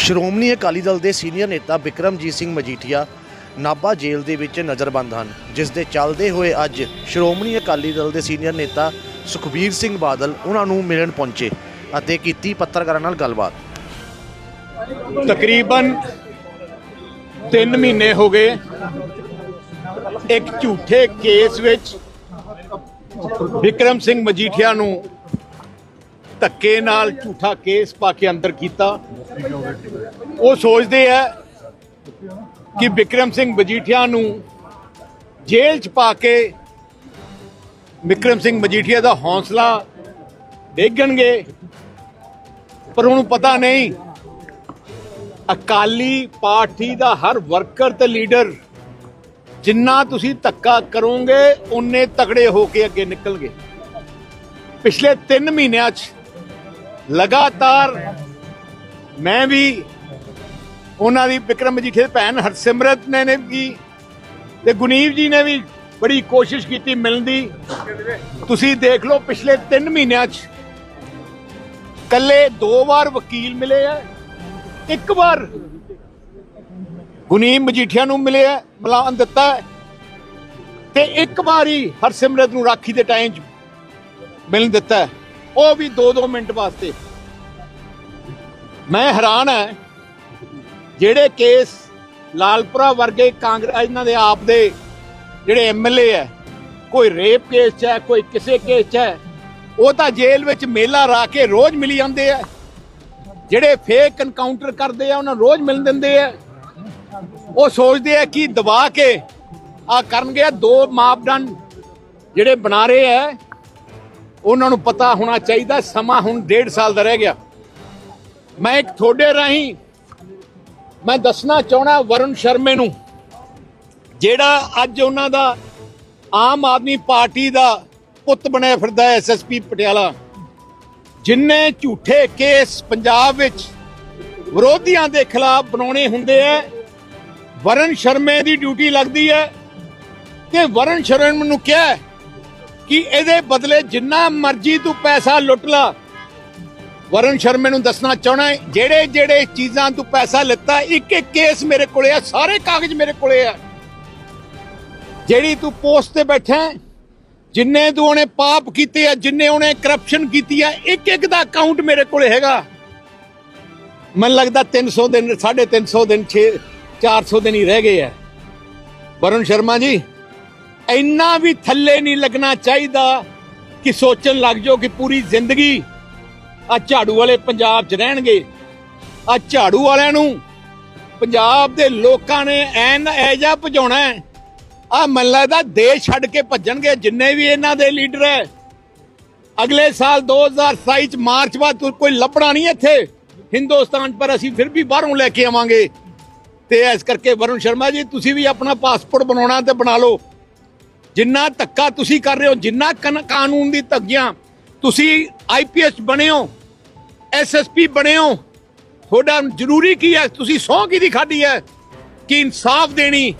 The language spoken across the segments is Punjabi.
ਸ਼੍ਰੋਮਣੀ ਅਕਾਲੀ ਦਲ ਦੇ ਸੀਨੀਅਰ ਨੇਤਾ ਬਿਕਰਮਜੀਤ ਸਿੰਘ ਮਜੀਠੀਆ ਨਾਭਾ ਜੇਲ੍ਹ ਦੇ ਵਿੱਚ ਨਜ਼ਰਬੰਦ ਹਨ, ਜਿਸ ਦੇ ਚੱਲਦੇ ਹੋਏ ਅੱਜ ਸ਼੍ਰੋਮਣੀ ਅਕਾਲੀ ਦਲ ਦੇ ਸੀਨੀਅਰ ਨੇਤਾ ਸੁਖਬੀਰ ਸਿੰਘ ਬਾਦਲ ਉਹਨਾਂ ਨੂੰ ਮਿਲਣ ਪਹੁੰਚੇ ਅਤੇ ਕੀਤੀ ਪੱਤਰਕਾਰਾਂ ਨਾਲ ਗੱਲਬਾਤ। ਤਕਰੀਬਨ 3 ਮਹੀਨੇ ਹੋ ਗਏ ਇੱਕ ਝੂਠੇ ਕੇਸ ਵਿੱਚ ਵਿਕਰਮ ਸਿੰਘ ਮਜੀਠੀਆ ਨੂੰ ਧੱਕੇ ਨਾਲ ਝੂਠਾ ਕੇਸ ਪਾ ਕੇ ਅੰਦਰ ਕੀਤਾ। ਉਹ ਸੋਚਦੇ ਆ ਕਿ ਵਿਕਰਮ ਸਿੰਘ ਮਜੀਠੀਆ ਨੂੰ ਜੇਲ੍ਹ 'ਚ ਪਾ ਕੇ ਵਿਕਰਮ ਸਿੰਘ ਮਜੀਠੀਆ ਦਾ ਹੌਸਲਾ ਡੇਗਣਗੇ। ਪਰ ਉਹਨੂੰ ਪਤਾ ਨਹੀਂ, ਅਕਾਲੀ ਪਾਰਟੀ ਦਾ ਹਰ ਵਰਕਰ ਤੇ ਲੀਡਰ ਜਿੰਨਾ ਤੁਸੀਂ ਧੱਕਾ ਕਰੋਗੇ ਉਨੇ ਤਕੜੇ ਹੋ ਕੇ ਅੱਗੇ ਨਿਕਲਗੇ ਪਿਛਲੇ 3 ਮਹੀਨਿਆਂ 'ਚ ਲਗਾਤਾਰ ਮੈਂ ਵੀ ਉਹਨਾਂ ਦੀ ਵਿਕਰਮ ਮਜੀਠੇ ਦੀ ਭੈਣ ਹਰਸਿਮਰਤ ਨੇ ਨੇ ਵੀ ਤੇ ਗੁਨੀਵ ਜੀ ਨੇ ਵੀ ਬੜੀ ਕੋਸ਼ਿਸ਼ ਕੀਤੀ ਮਿਲਣ ਦੀ ਤੁਸੀਂ ਦੇਖ ਲਓ ਪਿਛਲੇ 3 ਮਹੀਨਿਆਂ 'ਚ ਕੱਲੇ ਦੋ ਵਾਰ ਵਕੀਲ ਮਿਲੇ ਆ, ਇੱਕ ਵਾਰ ਗੁਨੀਮ ਮਜੀਠੀਆ ਨੂੰ ਮਿਲੇ ਮਿਲਿਆ ਮਿਲਾਨ ਦਿੱਤਾ ਹੈ। ਤੇ ਇੱਕ ਵਾਰੀ ਹਰਸਿਮਰਤ ਨੂੰ ਰਾਖੀ ਦੇ ਟਾਈਮ 'ਚ ਮਿਲਣ ਦਿੱਤਾ ਉਹ ਵੀ 2-2 ਮਿੰਟ ਵਾਸਤੇ। ਮੈਂ ਹੈਰਾਨ ਹੈ, ਜਿਹੜੇ ਕੇਸ ਲਾਲਪੁਰਾ ਵਰਗੇ ਕਾਂਗਰਸ, ਇਹਨਾਂ ਦੇ ਆਪ ਦੇ ਜਿਹੜੇ ਐਮਐਲਏ ਹੈ, ਕੋਈ ਰੇਪ ਕੇਸ 'ਚ ਹੈ, ਕੋਈ ਕਿਸੇ ਕੇਸ 'ਚ ਹੈ, ਉਹ ਤਾਂ ਜੇਲ੍ਹ ਵਿੱਚ ਮੇਲਾ ਰਾ ਕੇ ਰੋਜ਼ ਮਿਲੀ ਜਾਂਦੇ ਆ। ਜਿਹੜੇ ਫੇਕ ਐਨਕਾਊਂਟਰ ਕਰਦੇ ਆ, ਉਹਨਾਂ ਨੂੰ ਰੋਜ਼ ਮਿਲ ਦਿੰਦੇ ਆ। ਉਹ ਸੋਚਦੇ ਆ ਕਿ ਦਬਾ ਕੇ ਆ ਕਰਨਗੇ ਦੋ ਮਾਪਦੰਡ ਜਿਹੜੇ ਬਣਾ ਰਹੇ ਆ। ਉਹਨਾਂ ਨੂੰ ਪਤਾ ਹੋਣਾ ਚਾਹੀਦਾ, ਸਮਾਂ ਹੁਣ ਡੇਢ ਸਾਲ ਦਾ ਰਹਿ ਗਿਆ। ਮੈਂ ਇੱਕ ਤੁਹਾਡੇ ਰਾਹੀਂ ਮੈਂ ਦੱਸਣਾ ਚਾਹਣਾ ਵਰੁਣ ਸ਼ਰਮੇ ਨੂੰ, ਜਿਹੜਾ ਅੱਜ ਉਹਨਾਂ ਦਾ ਆਮ ਆਦਮੀ ਪਾਰਟੀ ਦਾ ਪੁੱਤ ਬਣਿਆ ਫਿਰਦਾ ਐਸਐਸਪੀ ਪਟਿਆਲਾ, ਜਿੰਨੇ ਝੂਠੇ ਕੇਸ ਪੰਜਾਬ ਵਿੱਚ ਵਿਰੋਧੀਆਂ ਦੇ ਖਿਲਾਫ ਬਣਾਉਣੇ ਹੁੰਦੇ ਆ ਵਰਨ ਸ਼ਰਮੇ ਦੀ ਡਿਊਟੀ ਲੱਗਦੀ ਹੈ ਕਿ ਵਰਨ ਸ਼ਰਮੇ ਨੂੰ ਕਿਹਾ ਕਿ ਇਹਦੇ ਬਦਲੇ ਜਿੰਨਾ ਮਰਜ਼ੀ ਤੂੰ ਪੈਸਾ ਲੁੱਟ ਲਾ। ਵਰਨ ਸ਼ਰਮੇ ਨੂੰ ਦੱਸਣਾ ਚਾਹਣਾ ਜਿਹੜੇ ਜਿਹੜੇ ਚੀਜ਼ਾਂ ਤੂੰ ਪੈਸਾ ਲਿੱਤਾ ਇੱਕ ਇੱਕ ਕੇਸ ਮੇਰੇ ਕੋਲੇ ਆ, ਸਾਰੇ ਕਾਗਜ਼ ਮੇਰੇ ਕੋਲੇ ਆ। ਜਿਹੜੀ ਤੂੰ ਪੋਸਟ ਤੇ ਬੈਠਾ ਜਿੰਨੇ ਤੂੰ ਉਹਨੇ ਪਾਪ ਕੀਤੇ ਆ, ਜਿੰਨੇ ਉਹਨੇ ਕਰਪਸ਼ਨ ਕੀਤੀ ਆ ਇੱਕ ਇੱਕ ਦਾ ਅਕਾਊਂਟ ਮੇਰੇ ਕੋਲੇ ਹੈਗਾ। ਮੈਨੂੰ ਲੱਗਦਾ 300 ਦਿਨ 350 ਦਿਨ 6 400 ਦਿਨ ਹੀ ਰਹਿ ਗਏ ਆ। ਵਰੁਣ ਸ਼ਰਮਾ ਜੀ ਇੰਨਾ ਵੀ ਥੱਲੇ ਨਹੀਂ ਲੱਗਣਾ ਚਾਹੀਦਾ ਕਿ ਸੋਚਣ ਲੱਗ ਜਾਓ ਕਿ ਪੂਰੀ ਜ਼ਿੰਦਗੀ ਆ ਝਾੜੂ ਵਾਲੇ ਪੰਜਾਬ 'ਚ ਰਹਿਣਗੇ। ਆ ਝਾੜੂ ਵਾਲਿਆਂ ਨੂੰ ਪੰਜਾਬ ਦੇ ਲੋਕਾਂ ਨੇ ਐਨ ਐਜਾ ਭਜਾਉਣਾ ਹੈ। ਆ ਮੈਨੂੰ ਲੱਗਦਾ ਦੇਸ਼ ਛੱਡ ਕੇ ਭੱਜਣਗੇ ਜਿੰਨੇ ਵੀ ਇਹਨਾਂ ਦੇ ਲੀਡਰ ਹੈ। ਅਗਲੇ ਸਾਲ 2027 ਚ ਮਾਰਚ ਬਾਅਦ ਕੋਈ ਲੱਭਣਾ ਨਹੀਂ ਇੱਥੇ। ਹਿੰਦੁਸਤਾਨ ਪਰ ਅਸੀਂ ਫਿਰ ਵੀ ਬਾਹਰੋਂ ਲੈ ਕੇ ਆਵਾਂਗੇ। ਤੇ ਇਸ ਕਰਕੇ ਵਰੁਣ ਸ਼ਰਮਾ ਜੀ, ਤੁਸੀਂ ਵੀ ਆਪਣਾ ਪਾਸਪੋਰਟ ਬਣਾਉਣਾ ਤੇ ਬਣਾ ਲਓ। ਜਿੰਨਾ ਧੱਕਾ ਤੁਸੀਂ ਕਰ ਰਹੇ ਹੋ, ਜਿੰਨਾ ਕਨ- ਕਾਨੂੰਨ ਦੀ ਧੱਗੀਆਂ ਤੁਸੀਂ ਆਈਪੀਐਸ ਬਣੇ ਹੋ ਐਸਐਸਪੀ ਬਣੇ ਹੋ, ਤੁਹਾਡਾ ਜ਼ਰੂਰੀ ਕੀ ਹੈ? ਤੁਸੀਂ ਸਹੁੰ ਕਿਹਦੀ ਖਾਦੀ ਹੈ? ਕਿ ਇਨਸਾਫ ਦੇਣੀ?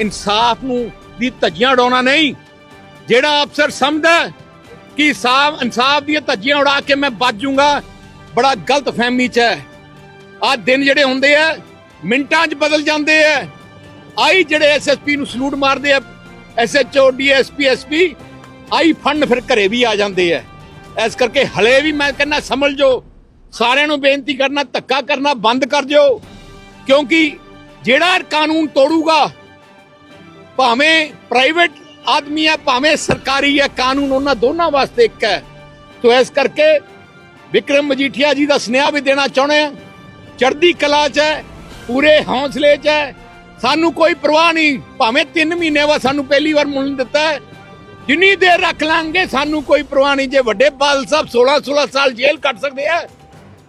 ਇਨਸਾਫ ਨੂੰ ਦੀ ਧੱਜੀਆਂ ਉਡਾਉਣਾ ਨਹੀਂ। ਜਿਹੜਾ ਅਫਸਰ ਸਮਝਦਾ ਕਿ ਸਾਫ਼ ਇਨਸਾਫ ਦੀਆਂ ਧੱਜੀਆਂ ਉਡਾ ਕੇ ਮੈਂ ਬਚ ਜਾਊਂਗਾ ਬੜਾ ਗਲਤ ਫਹਿਮੀ ਚ ਹੈ। ਆ ਦਿਨ ਜਿਹੜੇ ਹੁੰਦੇ ਆ, ਮਿੰਟਾਂ 'ਚ ਬਦਲ ਜਾਂਦੇ ਆ। ਆਈ ਜਿਹੜੇ ਐਸਐਸਪੀ ਨੂੰ ਸਲੂਟ ਮਾਰਦੇ ਆ ਐਸਐਚਓ ਡੀਐਸਪੀ ਐਸਪੀ ਆਈ ਫੰਡ ਫਿਰ ਘਰੇ ਵੀ ਆ ਜਾਂਦੇ ਆ ਇਸ ਕਰਕੇ ਹਲੇ ਵੀ ਮੈਂ ਕਹਿੰਦਾ ਸਮਝ ਜੋ। ਸਾਰਿਆਂ ਨੂੰ ਬੇਨਤੀ ਕਰਨਾ, ਧੱਕਾ ਕਰਨਾ, ਬੰਦ ਕਰ ਦਿਓ। ਕਿਉਂਕਿ ਜਿਹੜਾ ਕਾਨੂੰਨ ਤੋੜੂਗਾ, ਭਾਵੇਂ ਪ੍ਰਾਈਵੇਟ ਆਦਮੀ ਹੈ ਭਾਵੇਂ ਸਰਕਾਰੀ ਹੈ ਕਾਨੂੰਨ ਉਹਨਾਂ ਦੋਨਾਂ ਵਾਸਤੇ ਇੱਕ ਹੈ ਤੋ ਇਸ ਕਰਕੇ ਵਿਕਰਮ ਮਜੀਠੀਆ ਜੀ ਦਾ ਸੁਨੇਹਾ ਵੀ ਦੇਣਾ ਚਾਹੁੰਦੇ ਆ। ਚੜ੍ਹਦੀ ਕਲਾ 'ਚ ਹੈ ਪੂਰੇ ਹੌਸਲੇ 'ਚ ਹੈ ਸਾਨੂੰ ਕੋਈ ਪਰਵਾਹ ਨਹੀਂ। ਭਾਵੇਂ 3 ਮਹੀਨੇ ਬਾਅਦ ਸਾਨੂੰ ਪਹਿਲੀ ਵਾਰ ਮਿਲਣ ਦਿੱਤਾ ਹੈ। ਜਿੰਨੀ ਦੇਰ ਰੱਖ ਲਾਂਗੇ, ਸਾਨੂੰ ਕੋਈ ਪਰਵਾਹ ਨਹੀਂ। ਜੇ ਵੱਡੇ ਬਾਲ ਸਾਹਿਬ 16 16 ਸਾਲ ਜੇਲ੍ਹ ਕੱਟ ਸਕਦੇ ਆ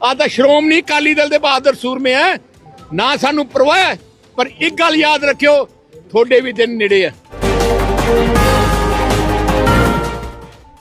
ਆ ਤਾਂ ਸ਼੍ਰੋਮਣੀ ਅਕਾਲੀ ਦਲ ਦੇ ਬਹਾਦਰ ਸੂਰਮੇ ਹੈ ਨਾ ਸਾਨੂੰ ਪਰਵਾਹ ਪਰ ਇੱਕ ਗੱਲ ਯਾਦ ਰੱਖਿਓ, ਤੁਹਾਡੇ ਵੀ ਦਿਨ ਨੇੜੇ ਆ।